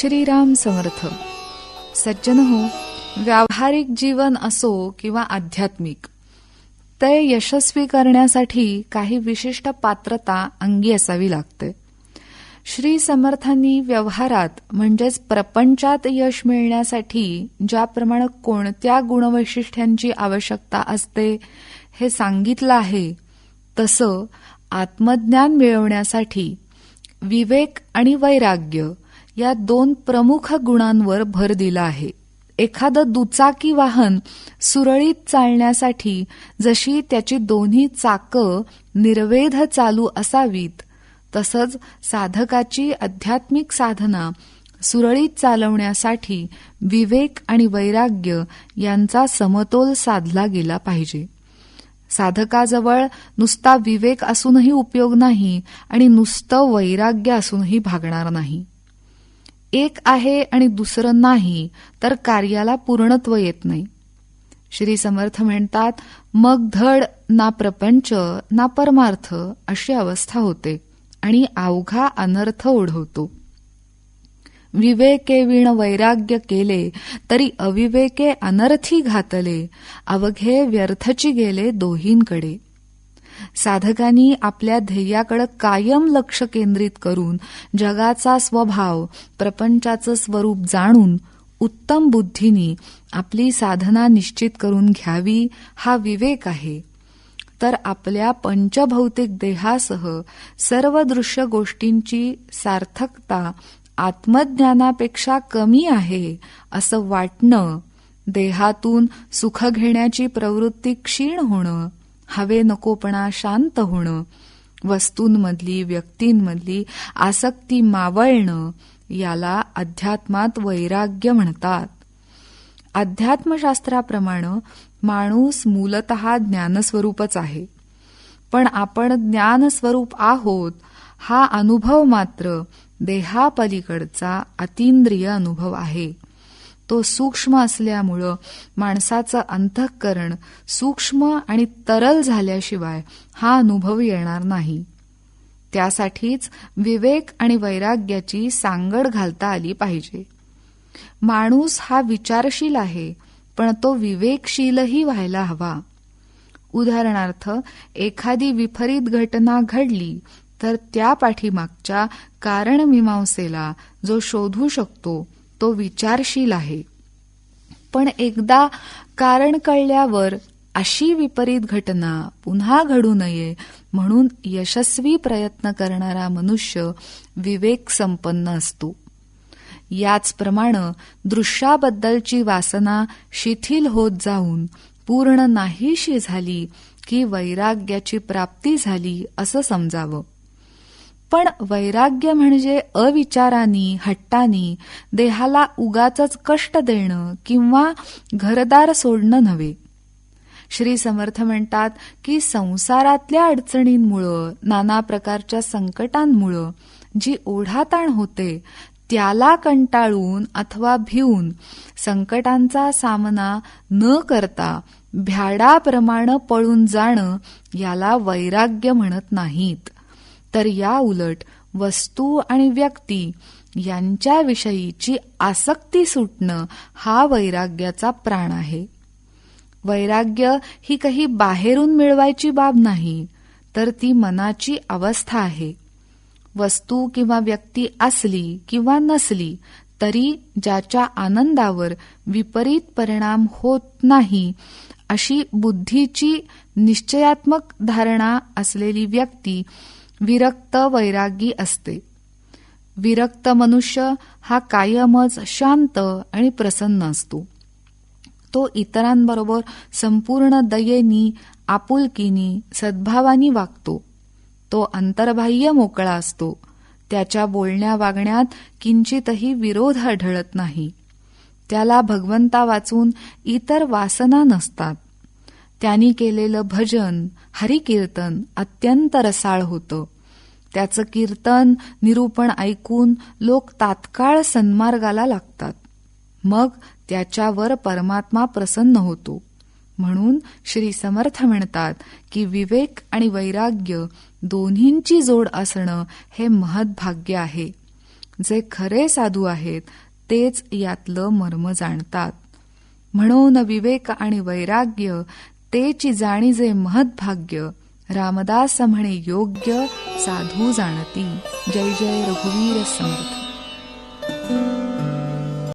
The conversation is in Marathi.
श्रीराम समर्थ. सज्जन हो व्यावहारिक जीवन असो किंवा आध्यात्मिक ते यशस्वी करण्यासाठी काही विशिष्ट पात्रता अंगी असावी लागते. श्री समर्थांनी व्यवहारात म्हणजेच प्रपंचात यश मिळण्यासाठी ज्याप्रमाणे कोणत्या गुणवैशिष्ट्यांची आवश्यकता असते हे सांगितलं आहे तसं आत्मज्ञान मिळवण्यासाठी विवेक आणि वैराग्य या दोन प्रमुख गुणांवर भर दिला आहे. एखादं दुचाकी वाहन सुरळीत चालण्यासाठी जशी त्याची दोन्ही चाकं निर्वेध चालू असावीत तसंच साधकाची आध्यात्मिक साधना सुरळीत चालवण्यासाठी विवेक आणि वैराग्य यांचा समतोल साधला गेला पाहिजे. साधकाजवळ नुसता विवेक असूनही उपयोग नाही आणि नुसतं वैराग्य असूनही भागणार नाही. एक आहे आणि दुसरं नाही तर कार्याला पूर्णत्व येत नाही. श्री समर्थ म्हणतात मग धड ना प्रपंच ना परमार्थ अशी अवस्था होते आणि अवघा अनर्थ ओढवतो. विवेके विण वैराग्य केले तरी अविवेके अनर्थी घातले अवघे व्यर्थची गेले दोहींकडे. साधकांनी आपल्या ध्येयाकडे कायम लक्ष केंद्रित करून जगाचा स्वभाव प्रपंचाचं स्वरूप जाणून उत्तम बुद्धीनी आपली साधना निश्चित करून घ्यावी हा विवेक आहे. तर आपल्या पंचभौतिक देहासह सर्व दृश्य गोष्टींची सार्थकता आत्मज्ञानापेक्षा कमी आहे असं वाटणं देहातून सुख घेण्याची प्रवृत्ती क्षीण होणं हवे नकोपणा शांत होणं वस्तूंमधली व्यक्तींमधली आसक्ती मावळणं याला अध्यात्मात वैराग्य म्हणतात. अध्यात्मशास्त्राप्रमाणे माणूस मूलत ज्ञानस्वरूपच आहे. पण आपण ज्ञानस्वरूप आहोत हा अनुभव मात्र देहापलीकडचा अतिंद्रिय अनुभव आहे. तो सूक्ष्म असल्यामुळं माणसाचं अंतःकरण सूक्ष्म आणि तरल झाल्याशिवाय हा अनुभव येणार नाही. त्यासाठीच विवेक आणि वैराग्याची सांगड घालता आली पाहिजे. माणूस हा विचारशील आहे पण तो विवेकशीलही व्हायला हवा. उदाहरणार्थ एखादी विपरीत घटना घडली तर त्या पाठीमागच्या कारणमीमांसेला जो शोधू शकतो तो विचारशील आहे. पण एकदा कारण कळल्यावर अशी विपरीत घटना पुन्हा घडू नये म्हणून यशस्वी प्रयत्न करणारा मनुष्य विवेक संपन्न असतो. याचप्रमाणे दृश्याबद्दलची वासना शिथिल होत जाऊन पूर्ण नाहीशी झाली की वैराग्याची प्राप्ती झाली असं समजावं. पण वैराग्य म्हणजे अविचारानी हट्टानी देहाला उगाच कष्ट देणं किंवा घरदार सोडणं नव्हे. श्री समर्थ म्हणतात की संसारातल्या अडचणींमुळं नाना प्रकारच्या संकटांमुळं जी ओढाताण होते त्याला कंटाळून अथवा भिवून संकटांचा सामना न करता भ्याडाप्रमाणे पळून जाणं याला वैराग्य म्हणत नाहीत. तर या उलट वस्तू आणि व्यक्ती यांच्याविषयीची आसक्ती सुटणं हा वैराग्याचा प्राण आहे. वैराग्य ही काही बाहेरून मिळवायची बाब नाही तर ती मनाची अवस्था आहे. वस्तू किंवा व्यक्ती असली किंवा नसली तरी ज्याच्या आनंदावर विपरीत परिणाम होत नाही अशी बुद्धीची निश्चयात्मक धारणा असलेली व्यक्ती विरक्त वैरागी असते. विरक्त मनुष्य हा कायमच शांत आणि प्रसन्न असतो. तो इतरांबरोबर संपूर्ण दयेनी आपुलकीनी सद्भावानी वागतो. तो अंतर्बाह्य मोकळा असतो. त्याच्या बोलण्या वागण्यात किंचितही विरोध आढळत नाही. त्याला भगवंता वाचून इतर वासना नसतात. त्यांनी केलेलं भजन हरिकीर्तन अत्यंत रसाळ होतं. त्याचं कीर्तन निरूपण ऐकून लोक तात्काळ सन्मार्गाला लागतात. मग त्याच्यावर परमात्मा प्रसन्न होतो. म्हणून श्री समर्थ म्हणतात की विवेक आणि वैराग्य दोन्हींची जोड असणं हे महद्भाग्य आहे. जे खरे साधू आहेत तेच यातलं मर्म जाणतात. म्हणून विवेक आणि वैराग्य तेची जाणीजे महद्भाग्य रामदास म्हणे योग्य साधू जाणती. जय जय रघुवीर समर्थ.